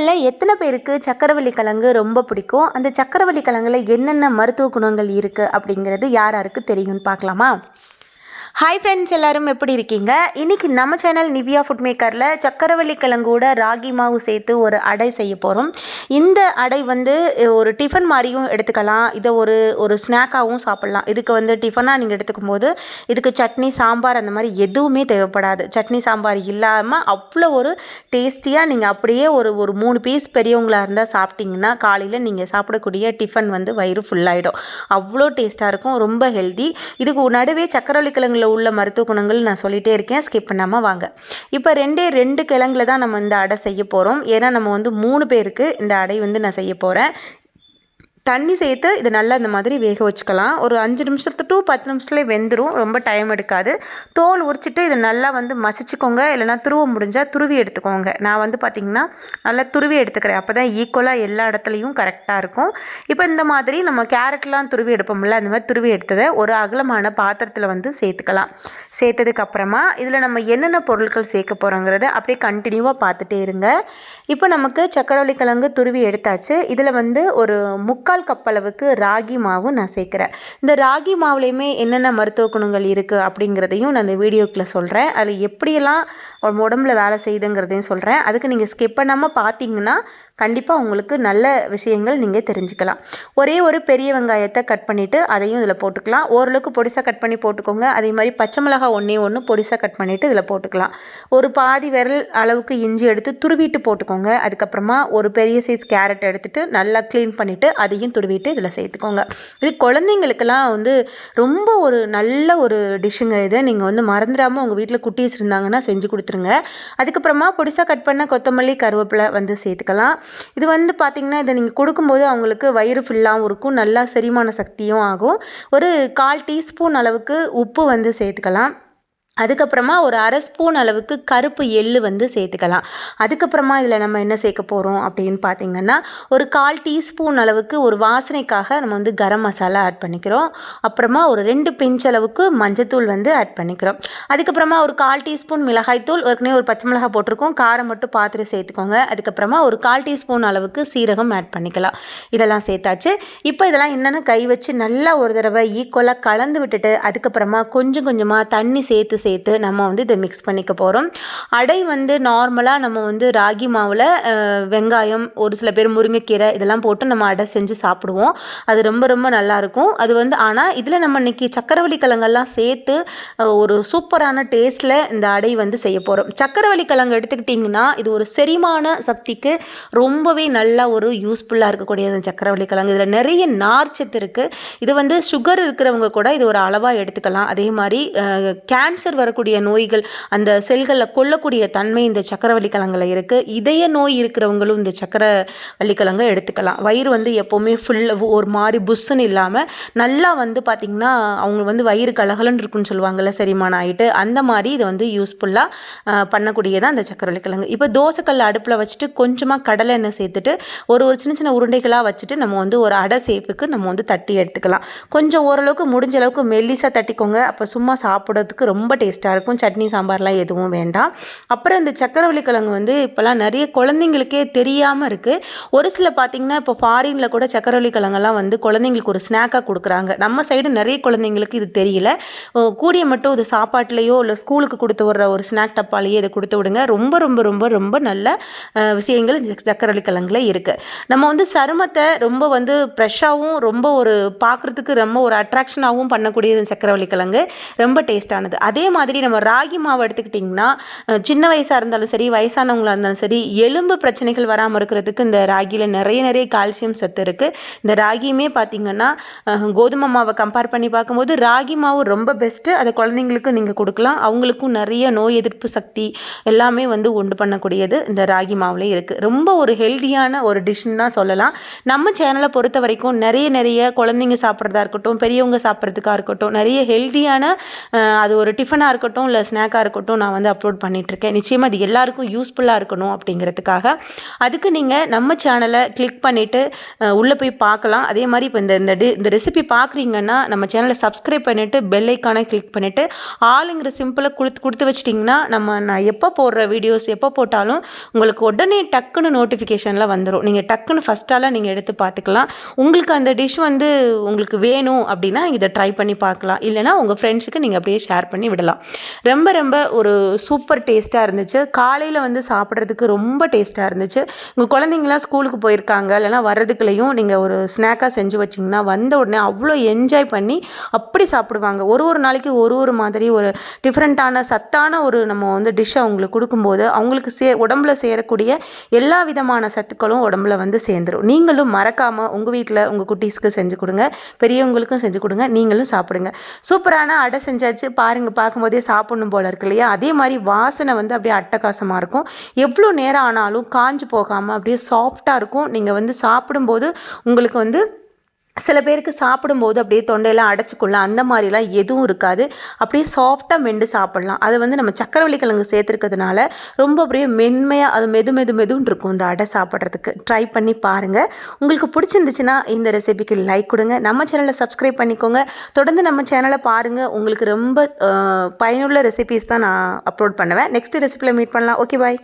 உங்களில் எத்தனை பேருக்கு சக்கரவள்ளி கிழங்கு ரொம்ப பிடிக்கும்? அந்த சக்கரவள்ளி கிழங்குல என்னென்ன மருத்துவ குணங்கள் இருக்குது அப்படிங்கிறது யார் யாருக்கு தெரியும்னு பார்க்கலாமா? ஹாய் ஃப்ரெண்ட்ஸ் எல்லாரும் எப்படி இருக்கீங்க? இன்றைக்கி நம்ம சேனல் நிவியா ஃபுட் மேக்கரில் சக்கரவள்ளி கிழங்கோட ராகி மாவு சேர்த்து ஒரு அடை செய்ய போகிறோம் இந்த அடை வந்து ஒரு டிஃபன் மாதிரியும் எடுத்துக்கலாம். இதை ஒரு ஒரு ஸ்நாக்காகவும் சாப்பிட்லாம். இதுக்கு வந்து டிஃபனாக நீங்கள் எடுத்துக்கும் போது இதுக்கு சட்னி சாம்பார் அந்த மாதிரி எதுவுமே தேவைப்படாது. சட்னி சாம்பார் இல்லாமல் அவ்வளோ ஒரு டேஸ்டியாக நீங்கள் அப்படியே ஒரு ஒரு மூணு பீஸ் பெரியவங்களாக இருந்தால் சாப்பிட்டிங்கன்னா காலையில் நீங்கள் சாப்பிடக்கூடிய டிஃபன் வந்து வயிறு ஃபுல்லாகிடும் அவ்வளோ டேஸ்ட்டாக இருக்கும். ரொம்ப ஹெல்தி இதுக்கு நடுவே சக்கரவள்ளி கிழங்குல உள்ள மருத்துவ குணங்கள் நான் சொல்லிகிட்டே இருக்கேன். ஸ்கிப் பண்ணாமல் வாங்க. இப்போ ரெண்டே ரெண்டு கிழங்குல தான் நம்ம இந்த அடை செய்ய போகிறோம் ஏன்னா நம்ம வந்து மூணு பேருக்கு இந்த அடை வந்து நான் செய்ய போகிறேன் தண்ணி சேர்த்து இதை நல்லா இந்த மாதிரி வேக வச்சுக்கலாம். ஒரு அஞ்சு நிமிஷத்து டு பத்து நிமிஷத்துலேயே வெந்துடும் ரொம்ப டைம் எடுக்காது. தோல் உரிச்சிட்டு இதை நல்லா வந்து மசிச்சுக்கோங்க. இல்லைனா துருவ முடிஞ்சால் துருவி எடுத்துக்கோங்க. நான் வந்து பார்த்திங்கன்னா நல்லா துருவி எடுத்துக்கிறேன். அப்போ தான் ஈக்குவலாக எல்லா இடத்துலையும் கரெக்டாக இருக்கும். இப்போ இந்த மாதிரி நம்ம கேரட்லாம் துருவி எடுப்போம்ல அந்த மாதிரி துருவி எடுத்ததை ஒரு அகலமான பாத்திரத்தில் வந்து சேர்த்துக்கலாம். சேர்த்ததுக்கப்புறமா இதில் நம்ம என்னென்ன பொருட்கள் சேர்க்க போகிறோங்கிறத அப்படியே கண்டினியூவாக பார்த்துட்டே இருங்க. இப்போ நமக்கு சக்கரவள்ளி கிழங்கு துருவி எடுத்தாச்சு. இதில் வந்து ஒரு முக்கால் கப் அளவுக்கு ராகி மாவு நான் சேர்க்குறேன். இந்த ராகி மாவுலேயுமே என்னென்ன மருத்துவ குணங்கள் இருக்குது அப்படிங்கிறதையும் நான் இந்த வீடியோக்கில் சொல்கிறேன் அதில் எப்படியெல்லாம் உங்க உடம்புல வேலை செய்யுதுங்கிறதையும் சொல்கிறேன் அதுக்கு நீங்கள் ஸ்கிப் பண்ணாமல் பார்த்தீங்கன்னா கண்டிப்பாக உங்களுக்கு நல்ல விஷயங்கள் நீங்கள் தெரிஞ்சுக்கலாம். ஒரே ஒரு பெரிய வெங்காயத்தை கட் பண்ணிவிட்டு அதையும் இதில் போட்டுக்கலாம். ஓரளவுக்கு பொடிசாக கட் பண்ணி போட்டுக்கோங்க. அதே மாதிரி பச்சை மிளகாய் ஒன்றே ஒன்று பொடிசாக கட் பண்ணிவிட்டு இதில் போட்டுக்கலாம். ஒரு பாதி விரல் அளவுக்கு இஞ்சி எடுத்து துருவிட்டு போட்டுக்கோங்க. அதுக்கப்புறமா ஒரு பெரிய சைஸ் கேரட் எடுத்துகிட்டு நல்லா க்ளீன் பண்ணிவிட்டு அதை அதையும் துருவிட்டு இதில் சேர்த்துக்கோங்க. இது குழந்தைங்களுக்கெல்லாம் வந்து ரொம்ப ஒரு நல்ல ஒரு டிஷ்ஷுங்க இதை. நீங்கள் வந்து மறந்துடாமல் உங்கள் வீட்டில் குட்டீஸ் இருந்தாங்கன்னா செஞ்சு கொடுத்துருங்க. அதுக்கப்புறமா பொடிசாக கட் பண்ண கொத்தமல்லி கருவேப்பிலை வந்து சேர்த்துக்கலாம். இது வந்து பார்த்திங்கன்னா இதை நீங்கள் கொடுக்கும்போது அவங்களுக்கு வயிறு ஃபுல்லாகவும் இருக்கும். நல்லா செரிமான சக்தியும் ஆகும். ஒரு கால் டீஸ்பூன் அளவுக்கு உப்பு வந்து சேர்த்துக்கலாம். அதுக்கப்புறமா ஒரு அரை ஸ்பூன் அளவுக்கு கருப்பு எள்ளு வந்து சேர்த்துக்கலாம். அதுக்கப்புறமா இதில் நம்ம என்ன சேர்க்க போகிறோம் அப்படின்னு பார்த்தீங்கன்னா ஒரு கால் டீஸ்பூன் அளவுக்கு ஒரு வாசனைக்காக நம்ம வந்து கரம் மசாலா ஆட் பண்ணிக்கிறோம். அப்புறமா ஒரு ரெண்டு பிஞ்ச் அளவுக்கு மஞ்சத்தூள் வந்து ஆட் பண்ணிக்கிறோம். அதுக்கப்புறமா ஒரு கால் டீஸ்பூன் மிளகாய்த்தூள் ஏற்கனவே ஒரு பச்சை மிளகாய் போட்டிருக்கோம். காரம் மட்டும் பார்த்துட்டு சேர்த்துக்கோங்க. அதுக்கப்புறமா ஒரு கால் டீஸ்பூன் அளவுக்கு சீரகம் ஆட் பண்ணிக்கலாம். இதெல்லாம் சேர்த்தாச்சு. இப்போ இதெல்லாம் என்னென்ன கை வச்சு நல்லா ஒரு தடவை ஈக்குவலாக கலந்து விட்டுட்டு அதுக்கப்புறமா கொஞ்சம் கொஞ்சமாக தண்ணி சேர்த்து சேர்த்து சேர்த்து நம்ம வந்து இதை மிக்ஸ் பண்ணிக்க போகிறோம் அடை வந்து நார்மலாக நம்ம வந்து ராகி மாவில் வெங்காயம் ஒரு சில பேர் முருங்கைக்கீரை இதெல்லாம் போட்டு நம்ம அடை செஞ்சு சாப்பிடுவோம். அது ரொம்ப ரொம்ப நல்லாயிருக்கும் அது வந்து ஆனால் இதில் நம்ம இன்றைக்கி சக்கரவள்ளி கிழங்கெல்லாம் சேர்த்து ஒரு சூப்பரான டேஸ்ட்டில் இந்த அடை வந்து செய்ய போகிறோம் சக்கரவள்ளி கிழங்கு எடுத்துக்கிட்டிங்கன்னா இது ஒரு செரிமான சக்திக்கு ரொம்பவே நல்லா ஒரு யூஸ்ஃபுல்லாக இருக்கக்கூடியது சக்கரவள்ளி கிழங்கு. இதில் நிறைய நார்ச்சத்து இருக்குது இது வந்து சுகர் இருக்கிறவங்க கூட இது ஒரு அளவாக எடுத்துக்கலாம். அதே மாதிரி கேன்சர் வரக்கூடிய நோய்கள் அந்த செல்களில் கொல்லக்கூடிய தன்மை இந்த சக்கரவள்ளி கிழங்குல இருக்குது இதய நோய் இருக்கிறவங்களும் இந்த சக்கரவள்ளி கிழங்கை எடுத்துக்கலாம். வயிறு வந்து எப்போவுமே ஃபுல்லாக ஒரு மாதிரி புஷ்ஷுன்னு இல்லாமல் நல்லா வந்து பார்த்திங்கன்னா அவங்க வந்து வயிறு கலகலன்னு இருக்குன்னு சொல்லுவாங்கள்ல செரிமானம் ஆகிட்டு அந்த மாதிரி இதை வந்து யூஸ்ஃபுல்லாக பண்ணக்கூடியதான் அந்த சக்கரவள்ளி கிழங்கு இப்போ தோசைக்கல் அடுப்பில் வச்சுட்டு கொஞ்சமாக கடலை எண்ணெய் சேர்த்துட்டு ஒரு ஒரு சின்ன சின்ன உருண்டைகளாக வச்சுட்டு நம்ம வந்து ஒரு அடை சேப்புக்கு நம்ம வந்து தட்டி எடுத்துக்கலாம். கொஞ்சம் ஓரளவுக்கு முடிஞ்ச அளவுக்கு மெல்லிசாக தட்டிக்கோங்க. அப்போ சும்மா சாப்பிட்றதுக்கு ரொம்ப டேஸ்ட்டாக இருக்கும். சட்னி சாம்பார்லாம் எதுவும் வேண்டாம். அப்புறம் இந்த சக்கரவள்ளி கிழங்கு வந்து இப்போல்லாம் நிறைய குழந்தைங்களுக்கே தெரியாமல் இருக்குது ஒரு சில பார்த்திங்கன்னா இப்போ ஃபாரினில் கூட சக்கரவள்ளி கிழங்கெல்லாம் வந்து குழந்தைங்களுக்கு ஒரு ஸ்நாக்காக கொடுக்குறாங்க. நம்ம சைடு நிறைய குழந்தைங்களுக்கு இது தெரியல. கூடிய மட்டும் இது சாப்பாட்டிலையோ இல்லை ஸ்கூலுக்கு கொடுத்து விடுற ஒரு ஸ்நாக் டப்பாலேயே இதை கொடுத்து விடுங்க. ரொம்ப ரொம்ப ரொம்ப ரொம்ப நல்ல விஷயங்கள் இந்த சக்கரவள்ளி கிழங்குல இருக்குது நம்ம வந்து சருமத்தை ரொம்ப வந்து ஃப்ரெஷ்ஷாகவும் ரொம்ப ஒரு பார்க்குறதுக்கு ரொம்ப ஒரு அட்ராக்ஷனாகவும் பண்ணக்கூடியது சக்கரவள்ளி கிழங்கு ரொம்ப டேஸ்ட்டானது அதே மாதிரி நம்ம ராகி மாவு எடுத்துக்கிட்டிங்கன்னா சின்ன வயசாக இருந்தாலும் சரி வயசானவங்களாக இருந்தாலும் சரி எலும்பு பிரச்சனைகள் வராமல் இருக்கிறதுக்கு இந்த ராகியில் நிறைய நிறைய கால்சியம் சத்து இருக்குது இந்த ராகியுமே பார்த்திங்கன்னா கோதுமை மாவை கம்பேர் பண்ணி பார்க்கும்போது ராகி மாவு ரொம்ப பெஸ்ட்டு அதை குழந்தைங்களுக்கு நீங்கள் கொடுக்கலாம். அவங்களுக்கும் நிறைய நோய் எதிர்ப்பு சக்தி எல்லாமே வந்து உண்டு பண்ணக்கூடியது இந்த ராகி மாவுலேயே இருக்குது ரொம்ப ஒரு ஹெல்த்தியான ஒரு டிஷ்ஷுன்னு தான் சொல்லலாம். நம்ம சேனலை பொறுத்த வரைக்கும் நிறைய நிறைய குழந்தைங்க சாப்பிட்றதா இருக்கட்டும் பெரியவங்க சாப்பிட்றதுக்காக இருக்கட்டும் நிறைய ஹெல்த்தியான அது ஒரு டிஃபன் டிஃபனாக இருக்கட்டும் இல்லை ஸ்நாக்காக இருக்கட்டும் நான் வந்து அப்லோட் பண்ணிகிட்ருக்கேன் நிச்சயமாக அது எல்லாருக்கும் யூஸ்ஃபுல்லாக இருக்கணும் அப்படிங்கிறதுக்காக. அதுக்கு நீங்கள் நம்ம சேனலை கிளிக் பண்ணிவிட்டு உள்ளே போய் பார்க்கலாம். அதே மாதிரி இப்போ இந்த இந்த டி- இந்த ரெசிபி பார்க்குறீங்கன்னா நம்ம சேனலை சப்ஸ்கிரைப் பண்ணிவிட்டு பெல் ஐக்கானை கிளிக் பண்ணிவிட்டு ஆளுங்கிற சிம்பிளை கொடுத்து கொடுத்து வச்சிட்டிங்கன்னா நம்ம நான் எப்போ போடுற வீடியோஸ் எப்போ போட்டாலும் உங்களுக்கு உடனே டக்குன்னு நோட்டிஃபிகேஷனில் வந்துடும் நீங்கள் டக்குன்னு ஃபஸ்ட்டாலாம் நீங்கள் எடுத்து பார்த்துக்கலாம். உங்களுக்கு அந்த டிஷ் வந்து உங்களுக்கு வேணும் அப்படின்னா இதை ட்ரை பண்ணி பார்க்கலாம். இல்லைனா உங்கள் ஃப்ரெண்ட்ஸுக்கு நீங்கள் அப்படியே ஷேர் பண்ணி விடலாம். ரொம்ப ரொம்ப ஒரு சூப்பர் டேஸ்ட்டாக இருந்துச்சு. காலையில் வந்து சாப்பிட்றதுக்கு ரொம்ப டேஸ்ட்டாக இருந்துச்சு. உங்கள் குழந்தைங்களாம் ஸ்கூலுக்கு போயிருக்காங்க. இல்லைனா வர்றதுக்குள்ளேயும் நீங்கள் ஒரு ஸ்நாக்காக செஞ்சு வச்சிங்கன்னா வந்த உடனே அவ்வளோ என்ஜாய் பண்ணி அப்படி சாப்பிடுவாங்க. ஒரு ஒரு நாளைக்கு ஒரு ஒரு மாதிரி ஒரு டிஃப்ரெண்ட்டான சத்தான ஒரு நம்ம வந்து டிஷ்ஷை அவங்களுக்கு கொடுக்கும்போது அவங்களுக்கு சே உடம்புல சேரக்கூடிய எல்லா விதமான சத்துக்களும் உடம்புல வந்து சேர்ந்துடும் நீங்களும் மறக்காமல் உங்கள் வீட்டில் உங்கள் குட்டீஸ்க்கு செஞ்சு கொடுங்க. பெரியவங்களுக்கும் செஞ்சு கொடுங்க. நீங்களும் சாப்பிடுங்க. சூப்பரான அடை செஞ்சாச்சு. பாருங்கள் பார்க்கும்போதே சாப்பிடணும் போல இருக்கு இல்லையா? அதே மாதிரி வாசனை வந்து அப்படியே அட்டகாசமாக இருக்கும். எவ்வளோ நேரம் ஆனாலும் காஞ்சு போகாமல் அப்படியே சாஃப்டாக இருக்கும். நீங்கள் வந்து சாப்பிடும்போது உங்களுக்கு வந்து சில பேருக்கு சாப்பிடும்போது அப்படியே தொண்டையெல்லாம் அடைச்சிக்கொள்ளலாம் அந்த மாதிரிலாம் எதுவும் இருக்காது. அப்படியே சாஃப்டாக மெண்டு சாப்பிட்லாம். அது வந்து நம்ம சக்கரவள்ளி கிழங்கு சேர்த்துருக்கிறதுனால ரொம்ப அப்படியே மென்மையாக அது மெது மெது மெதுன்னு இருக்கும் இந்த அடை சாப்பிட்றதுக்கு. ட்ரை பண்ணி பாருங்கள் உங்களுக்கு பிடிச்சிருந்துச்சுன்னா இந்த ரெசிபிக்கு லைக் கொடுங்க. நம்ம சேனலை சப்ஸ்கிரைப் பண்ணிக்கோங்க. தொடர்ந்து நம்ம சேனலை பாருங்கள் உங்களுக்கு ரொம்ப பயனுள்ள ரெசிபிஸ் தான் நான் அப்லோட் பண்ணுவேன். நெக்ஸ்ட் ரெசிபியில் மீட் பண்ணலாம். Okay bye